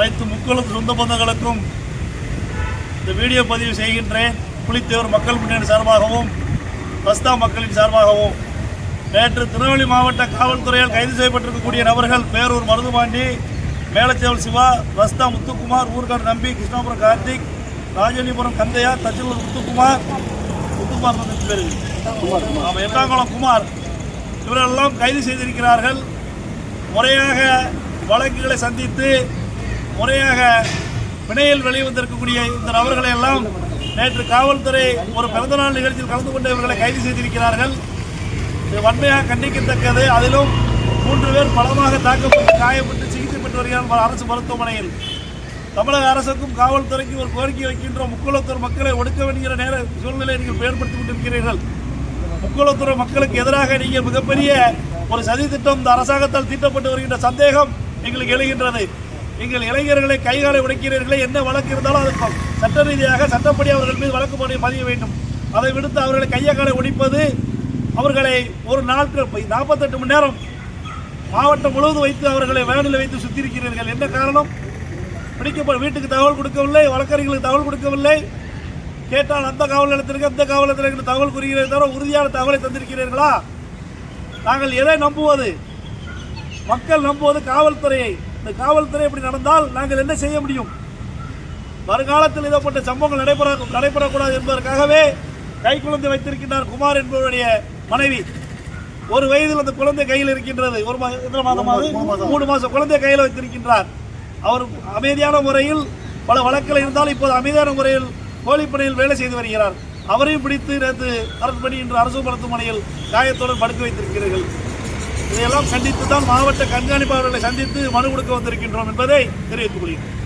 அனைத்து முக்களும் சொந்த பந்தங்களுக்கும் இந்த வீடியோ பதிவு செய்கின்றேன். புலித்தேவர் மக்கள் முன்னணி சார்பாகவும் பஸ்தா மக்களின் சார்பாகவும். நேற்று திருநெல்வேலி மாவட்ட காவல்துறையால் கைது செய்யப்பட்டிருக்கக்கூடிய நபர்கள் பேரூர் மருதுபாண்டி மேலச்சேவல் சிவா ரஸ்தா முத்துக்குமார் ஊர்காடு நம்பி கிருஷ்ணாபுரம் கார்த்திக் ராஜலிபுரம் கந்தையா தச்சிலூர் முத்துக்குமார். முத்துக்குமார் பேர். ஆமாம் எட்டாங்குளம் குமார். இவரெல்லாம் கைது செய்திருக்கிறார்கள். முறையாக வழக்குகளை சந்தித்து முறையாக பிணையில் வெளிவந்திருக்கக்கூடிய இந்த நபர்களை எல்லாம் நேற்று காவல்துறை ஒரு பிறந்தநாள் நிகழ்ச்சியில் கலந்து கொண்டு இவர்களை கைது செய்திருக்கிறார்கள். இது வன்மையாக கண்டிக்கத்தக்கது. அதிலும் மூன்று பேர் பலமாக தாக்கப்பட்டு காயப்பட்டு சிகிச்சை பெற்று வருகிறார் அரசு மருத்துவமனையில். தமிழக அரசுக்கும் காவல்துறைக்கும் ஒரு கோரிக்கை வைக்கின்ற முக்குளத்தூர் மக்களை ஒடுக்க வேண்டிய நேர சூழ்நிலை நீங்கள் ஏற்படுத்தி கொண்டிருக்கிறீர்கள். முக்குளத்தூர் மக்களுக்கு எதிராக நீங்கள் மிகப்பெரிய ஒரு சதி திட்டம் இந்த அரசாங்கத்தால் தீட்டப்பட்டு வருகின்ற சந்தேகம் எங்களுக்கு எழுகின்றது. எங்கள் இளைஞர்களை கைகாலை உடைக்கிறீர்களே என்ன வழக்கு இருந்தாலும் அது சட்ட ரீதியாக சட்டப்படி அவர்கள் மீது வழக்கு பதிய வேண்டும். அதை விடுத்து அவர்களை கையை ஒடிப்பது அவர்களை ஒரு நாட்கள் நாற்பத்தெட்டு மணி நேரம் மாவட்டம் முழுவதும் வைத்து அவர்களை வேனில் வைத்து சுத்திருக்கிறீர்கள் என்ன காரணம்? பிடிக்கப்பட வீட்டுக்கு தகவல் கொடுக்கவில்லை வழக்கறிஞர்களுக்கு தகவல் கொடுக்கவில்லை. கேட்டால் அந்த காவல் நிலையத்திற்கு அந்த காவல் நிலையத்திற்கு தகவல் கூறுகிறீர்களே தவிர உறுதியான தகவலை தந்திருக்கிறீர்களா? நாங்கள் எதை நம்புவது? மக்கள் நம்புவது காவல்துறையை இந்த காவல்துறை இப்படி நடந்தால் நாங்கள் என்ன செய்ய முடியும்? வருங்காலத்தில் இதப்பட்ட சம்பவங்கள் நடைபெற நடைபெறக்கூடாது என்பதற்காகவே கை குழந்தை வைத்திருக்கின்றார் குமார் என்பவருடைய மனைவி. ஒரு வயதில் அந்த குழந்தை கையில் இருக்கின்றது. ஒரு எத்தனை மாதமாவது மூணு மாதம் குழந்தை கையில் வைத்திருக்கின்றார். அவர் அமைதியான முறையில் பல வழக்கில் இருந்தால் இப்போது அமைதியான முறையில் கோழிப்படையில் வேலை செய்து வருகிறார். அவரையும் பிடித்து நேற்று அரசு பணி இன்று அரசு மருத்துவமனையில் காயத்துடன் படுக்க வைத்திருக்கிறீர்கள். இதையெல்லாம் சந்தித்து தான் மாவட்ட கண்காணிப்பாளர்களை சந்தித்து மனு கொடுக்க வந்திருக்கின்றோம் என்பதை தெரிவித்துக் கொள்கிறேன்.